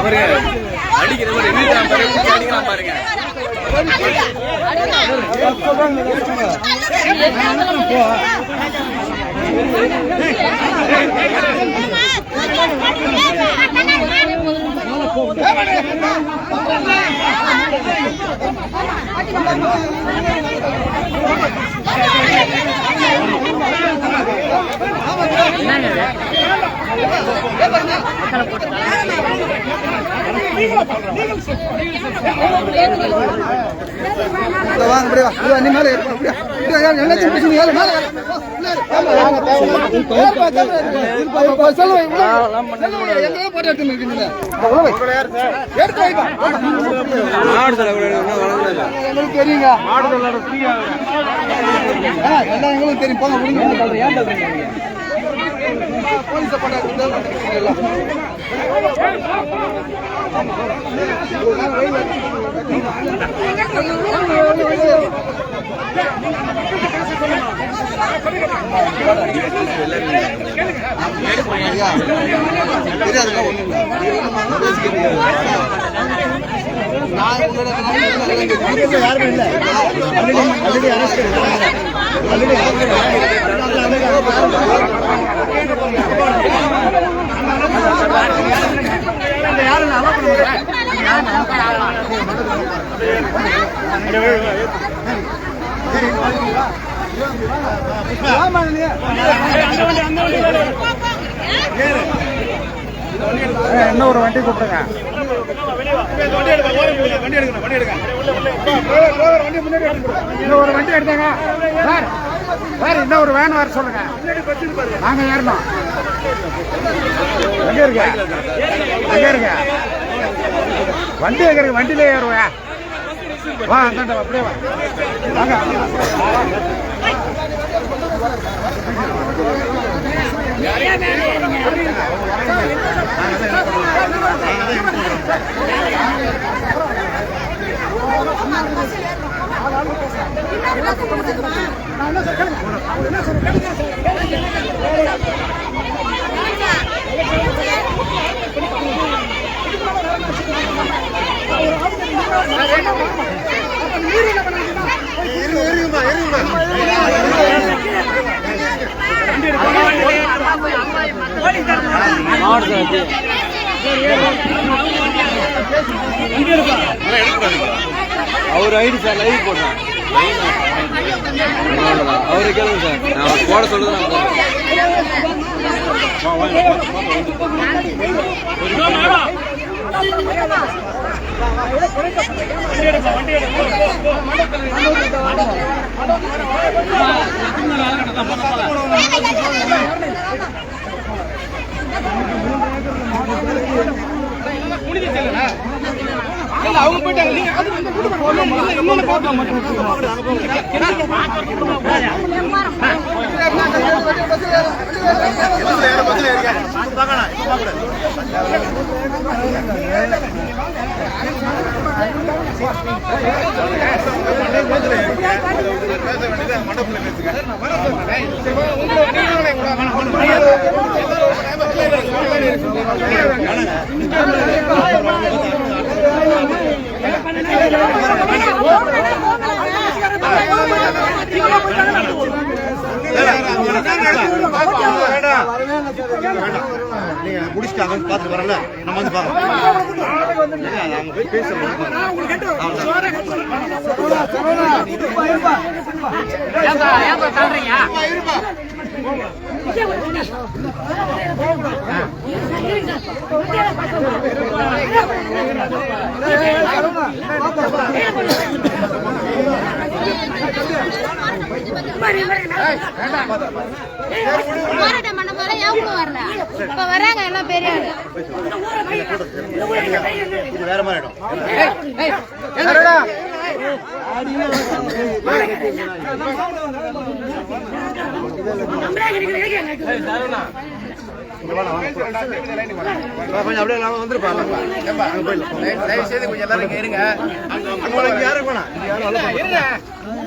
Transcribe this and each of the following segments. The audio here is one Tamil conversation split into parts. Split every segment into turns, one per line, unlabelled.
அடிக்கிற ஒரு எண்ணிட்டான் பாரு அடிக்கிறான் பாருங்க
போ இப்படி வா இப்படி வா, நீ மேலே ஏறு, இப்படி வா. இப்படி வா, ஏறு, என்னாச்சு பிரச்சனை? ஏறு, மேலே ஏறு. வா, உள்ள ஏறு. ஏறுப்பா, கேமரா இருக்கு. இருப்பா, இருப்பா, செல்வம், உள்ள ஏறு. செல்வம், எங்கேயோ போட்டு எடுத்துன்னு இருக்கீங்க. எங்களுக்கு தெரியுங்க எல்லாம் எங்களுக்கு தெரியும். போங்க விடுங்க. போலீஸை போட்டு எடுத்துட்டு எல்லாம். ஐயா, தெரியாதுங்க ஒண்ணும் இல்ல. பேசிக்கிறீங்க. நான் உங்களோட நான் யாருமே இல்ல ஆல்ரெடி என்ன ஒரு வண்டி கூப்பிடுங்க ஒரு வண்டி எடுத்தாங்க சார் சார் இன்னும் ஒரு வேன் வர சொல்லுங்க நாங்க ஏறணும் அங்கே இருக்க அங்கே இருக்க வண்டி எங்க இருக்கு வண்டியில ஏறுவேன் வா அப்படியே வாங்க வேலையா வேலையா
அவர் ஐடி சார் லைவ் போடுறேன் அவரை கேளுங்க சார் நான் போட சொல்லுது நான் போடுறேன்.
அவங்க மண்டபத்தில் விட்டு
நீங்க முடிச்சுட்டாங்க பார்த்து வரல. நம்ம வந்து பேசுறோம்
போராட்டம் பண்ண போல எவங்க வரல? இப்ப வராங்க எல்லாம் பெரிய
இது வேற மாதிரி இடம் கொஞ்சம் அப்படியே நாம வந்துருப்பாங்க அங்க போயிடலாம்
தயவு செய்து கொஞ்சம் எல்லாரும் இருங்க.
அங்க யாரும் வேணாம். யாரும்.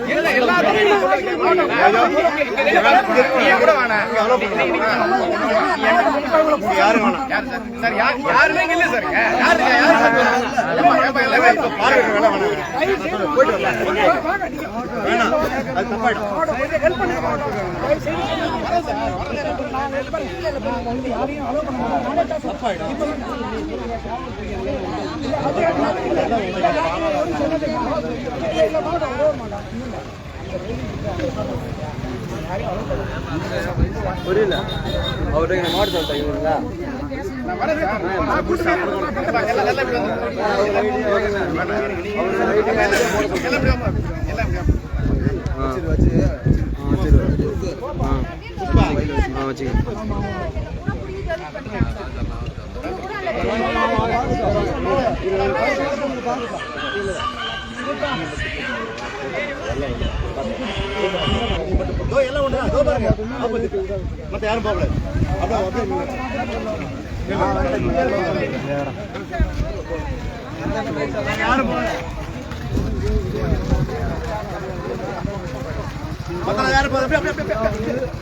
யாரும் வேணாம் பார்வை வேலை வேணாம்.
புரியல அவர்கிட்ட இங்க மாட்டு சொல்லிட்டேன் இவங்களா
எல்லாம் ஒண்ணு அதோ பாருங்க ஆப்போசிட் யாரும் போகல அப்படியே அப்படியே யாரும் போகல யாரும் போகல அப்படியே அப்படியே அப்படியே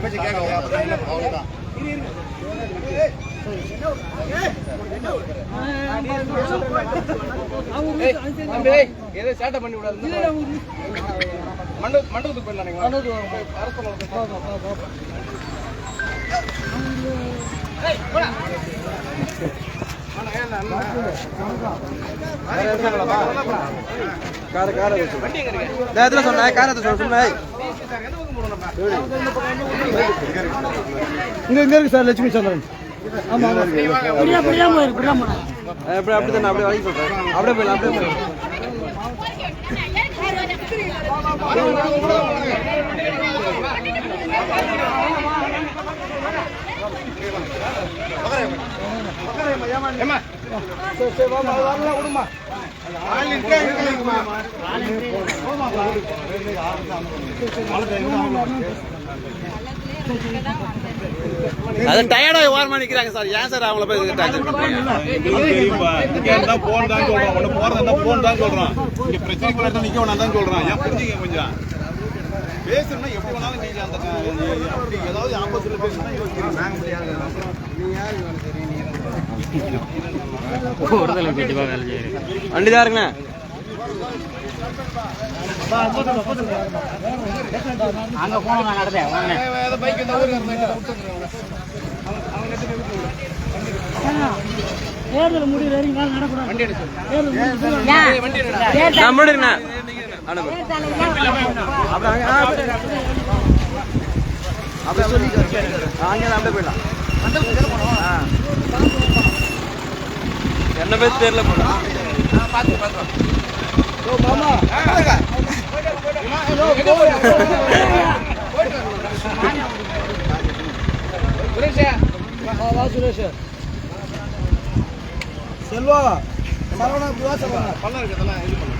பேச்சு கேட்க அவ்வளவுதான்
ஏதோ சேட்டை பண்ணி விடாது மண்டபத்துக்கு போயிடலாம்
அரசு கார காரத்தை சொல்ல சொன்னேன்
இங்க இங்க இருக்கு சார் லட்சுமி சந்திரன் ஆமா ஆமா.
அப்படியே அப்படி அப்படியே வாங்கி சொல்றேன் அப்படியே போயிடலாம் அப்படியே போயிடலாம் அது டயர்டா ஓரமா நிற்கிறாங்க சார். ஏன் சார் அவங்கள போய் டார்ச்சர்
தெரியும்பா இங்க இருந்தா போன் தான் சொல்றான் உன்ன போறதா இருந்தா போன் தான் சொல்றான் இங்க பிரச்சனைக்கு வரத நிக்க வேணாம் தான் ஏன் புரிஞ்சுங்க கொஞ்சம் பேசணும்னா எப்படி வேணாலும் நீங்க அந்த அப்படி ஏதாவது ஆப்போசிட்ல பேசணும்னா யோசிக்கிறீங்க நாங்க முடியாது
வண்டி தான் இருக்குண்ணே
அங்க போனோம் நான் நடந்தேன்
தேர்தல் முடிவு வரைக்கும் நடக்கூடாது
அப்படியே சொல்லி அங்கே அப்படியே போயிடலாம். என்ன பேர் தெரியல
செல்வா சரவணா
பள்ளம் இருக்கிறதெல்லாம் இது பண்ணு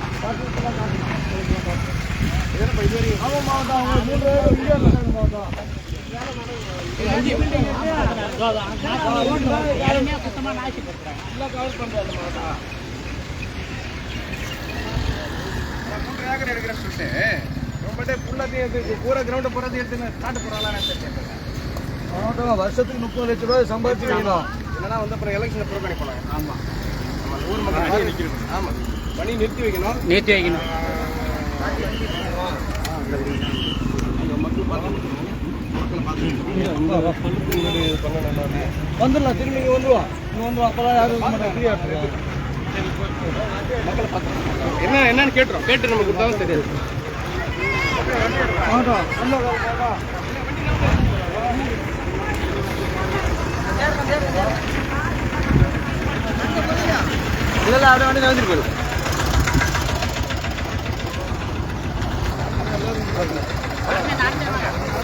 ஆமா மாவட்டம் அவங்க மூன்று மாவட்டம்
யாருமே சுத்தமா நாய்ச்சிப்படுத்துறாங்க
மூன்று ஏக்கர் எடுக்கிறேன்னு சொல்லிட்டு ரொம்பட்டே ஃபுல்லாத்தையும் எடுத்து பூரா கிரவுண்டை பூராத்தையும் எடுத்து ஸ்டார்ட் போடுறாங்களா மாவட்டம் வருஷத்துக்கு முப்பது லட்ச ரூபாய் சம்பாதிச்சு வைக்கணும் இல்லைன்னா வந்து அப்புறம் எலெக்ஷனில் ப்ரோ பண்ணி போனாங்க ஆமாம் நம்ம ஊர் மக்கள் ஆமாம் பணி நிறுத்தி வைக்கணும்
நிறுத்தி வைக்கணும்
வந்துடலாம் திரும்பி இங்க வந்துருவோம்
என்ன என்னன்னு கேட்டுரும் கேட்டு நம்ம கொடுத்தாலும் தெரியாது வண்டி போயிடும்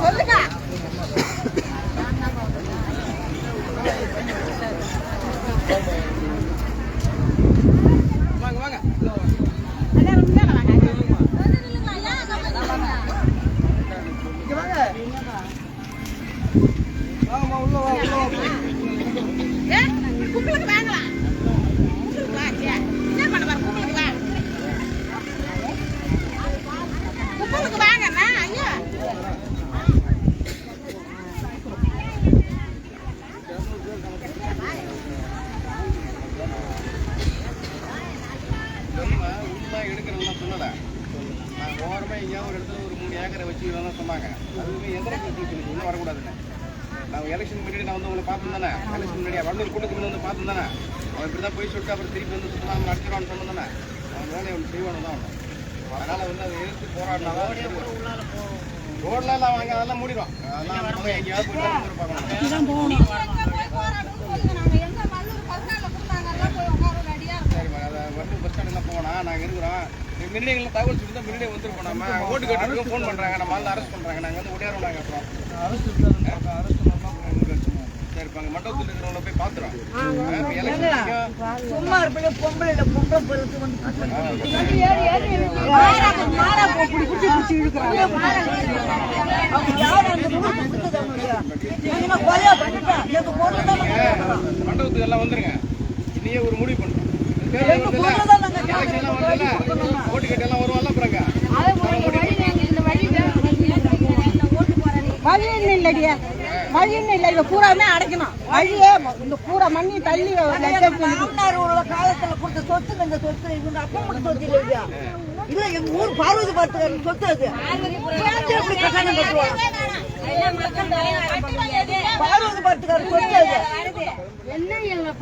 சொல்லுங்க
வாங்க வாங்க
கும்பலுக்கு வாங்கலாம் கும்பலுக்கு வாங்க என்ன பண்ண பாரு கும்பலுக்கு வாங்க கும்பலுக்கு வாங்கண்ணா ஐயா
உள்ள எடுக்கிறதெல்லாம் சொல்லல நான் ஓரமா எங்கேயாவது ஒரு இடத்துல ஒரு மூணு ஏக்கரை வச்சு இதெல்லாம் சொன்னாங்க அதுவுமே எந்திர கட்சி சொல்லி உள்ள வரக்கூடாதுன்னு நான் எலெக்ஷன் முன்னாடி நான் வந்து உங்களை பார்த்தேன் தானே வண்டூர் கூட்டத்துக்கு வந்து பார்த்தேன் தானே? அவன் இப்படி தான் போய் சொல்லிட்டு அப்புறம் திருப்பி வந்து சுத்தமாக நம்ம அடிச்சிருவான்னு சொன்னேன் தானே? அவன் வேலையை ஒன்று செய்வானு தான் அவன். அதனால வந்து அதை எதிர்த்து போராடினா ரோட்ல எல்லாம் வாங்க அதெல்லாம் மூடிடும் அதெல்லாம் நம்ம எங்கேயாவது போய் வந்து பஸ் ஸ்டாண்டில் போனா நாங்கள் இருக்கிறோம். மின்னடிகளில் தகவல் சொல்லி தான் மின்னடி வந்துருக்கோம். நம்ம ஓட்டு கேட்டுருக்கோம் ஃபோன் பண்ணுறாங்க நம்ம ஆள் அரெஸ்ட் பண்ணுறாங்க நாங்கள் வந்து ஒடியாரோம் நாங்கள் அப்புறம் சரி இப்போ அங்கே மண்டபத்தில் இருக்கிறவங்கள போய் பார்த்துறோம் எலெக்ஷன்
சும்மா இருப்பீங்க பொம்பளை இல்ல பொம்பளை பொறுத்து வந்து
மண்டபத்துக்கு எல்லாம் வந்துருங்க நீயே ஒரு முடிவு வரல ஓட்டு கேட்டு எல்லாம் வருவான்ல அப்புறங்க
வழின்னு இல்லடியா வழின்னு இல்ல இத பூராமே அடைக்கணும். வழியே இந்த பூரா மண்ணி தள்ளி மாமனார் உள்ள காலத்துல கொடுத்த சொத்து இந்த சொத்து இவங்க அப்பா மட்டும் சொத்து இல்லையா? இல்ல எங்க ஊர் பார்வதி பார்த்து சொத்து அது. எப்படி கட்டணம் கட்டுவாங்க பார்வதி பார்த்துக்கார சொத்து அது.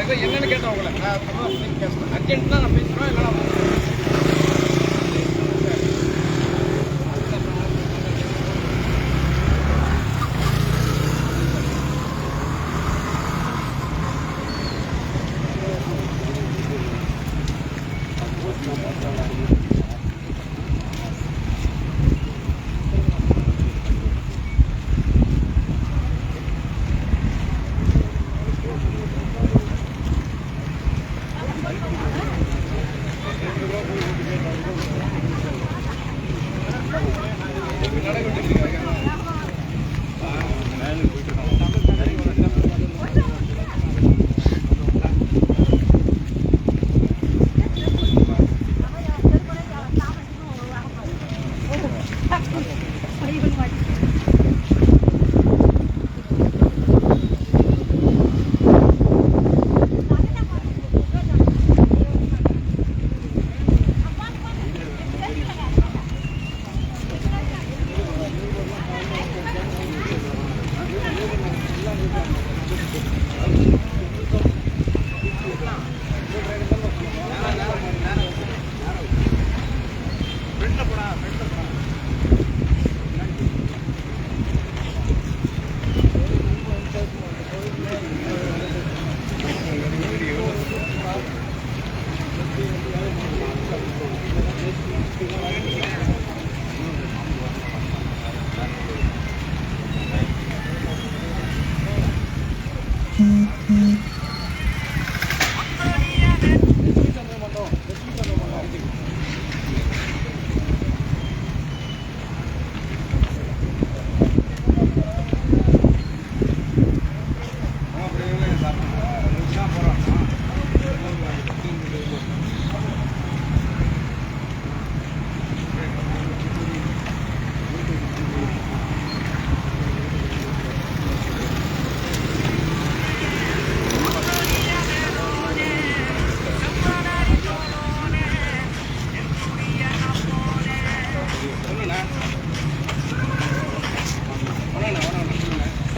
என்னன்னு கேட்டேன் உங்களை. பேசுகிறேன் அர்ஜென்ட்னா நான் பேசுகிறேன் இல்லைன்னா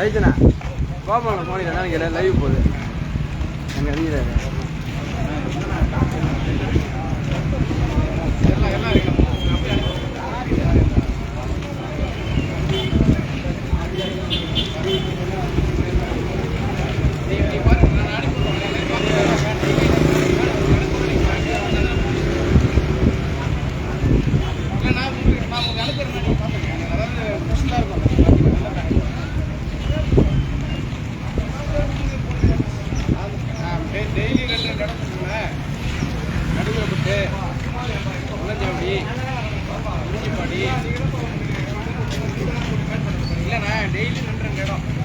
ரைட்டுண்ணா கோபாலன் போனீங்கன்னா லைவ் போகுது? எங்கள்
வீரர் டெய்லி நின்றுங்க இடம்.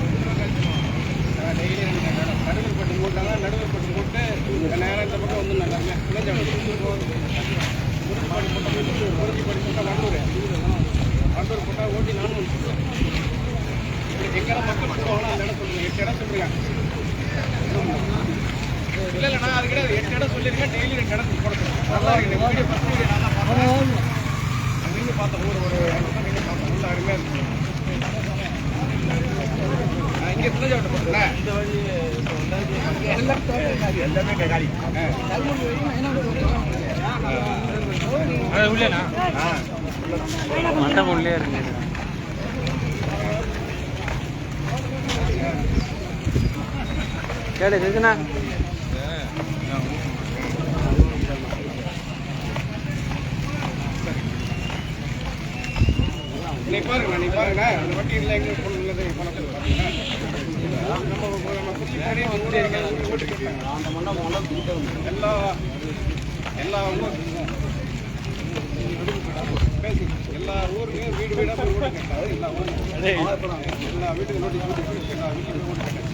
மண்டபம் உள்ளே இருக்கு கேடு இருக்குண்ணா
நீ பாருங்க நீ பாருங்க. எங்களுக்கு ஓட்டு அந்த மண்டபம் எல்லா எல்லா பேசி எல்லா ஊருமே வீடு வீடாக போய் ஓட்டு கேட்டாங்க எல்லா ஊரும் எல்லா வீட்டுக்கு நோட்டீஸ் போட்டு எல்லா வீட்டுக்கு ஓட்டு கேட்டாங்க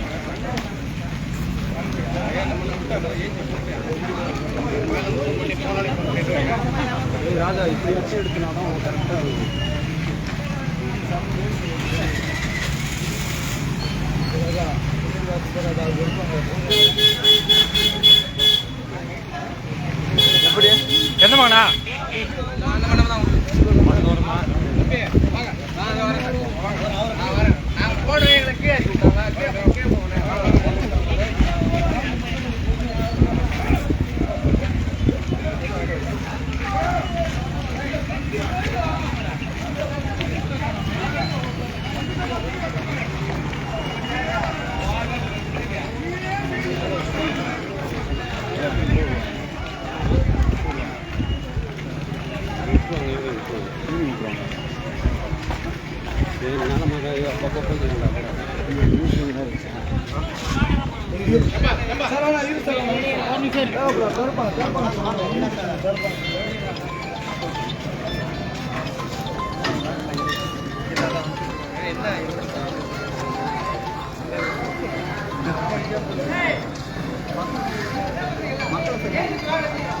ராஜா இப்படி வச்சு எடுத்தினா கரெக்டாக எப்படி எந்த மகனா? ஐயா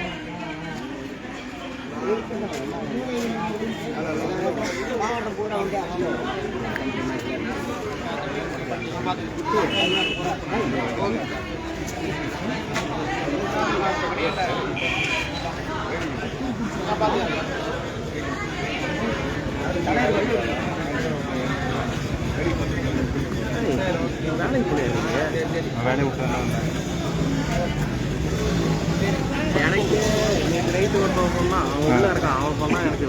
சரி போடுவாங்க இருங்க
விட்டு வீட்டுக்கு நைட்டு ஒருத்தவன் அவன் உள்ள இருக்கான். அவன் சொன்னான் எனக்கு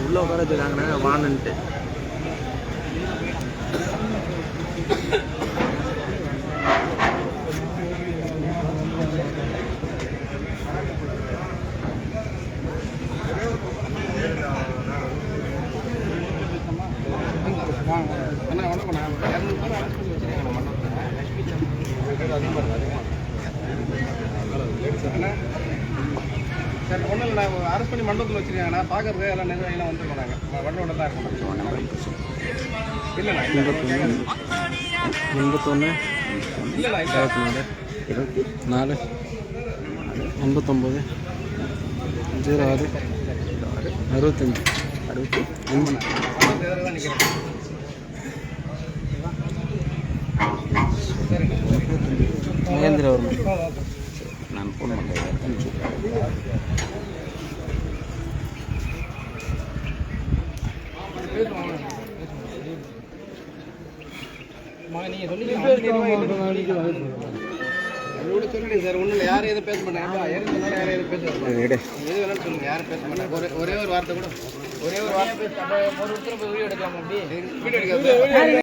உள்ள உட்கார வச்சிருக்காங்கண்ணே வானுன்ட்டு
அண்ணா வணக்கம் நான் இரநூறு பேர் அரெஸ்ட் பண்ணி வச்சிருக்காங்க மண்டபத்தில் அண்ணா இல்லை நான் அரெஸ்ட் பண்ணி மண்டபத்தில் வச்சிருக்காங்க நான் பார்க்கறது எல்லாம் நிர்வாகிலாம் வந்துருக்கோம் நாங்கள் வண்டோட தான் இருக்கோம். இல்லைண்ணா இல்லை
எண்பத்தொன்று
இல்லைண்ணா இல்லை.
இருபத்தி நாலு. எண்பத்தொம்போது. ஜீரோ ஆறு. அறுபத்தஞ்சு. அறுபத்தி அஞ்சு.
மண்டபத்தில்
மகேந்திரவர்மன் நான் ஃபோன் பண்ணுறேன்
அதோட சொல்லிடுங்க சார் ஒன்றும் இல்லை யாரும் எதுவும் பேச மாட்டாங்க. யாரும் எதுவும் பேச மாட்டாங்க. எது வேணாலும் சொல்லுங்க யாரும் பேச மாட்டாங்க. ஒரே ஒரே ஒரு வார்த்தை கூட. ஒரே ஒரு வார்த்தை. வீடியோ எடுக்காது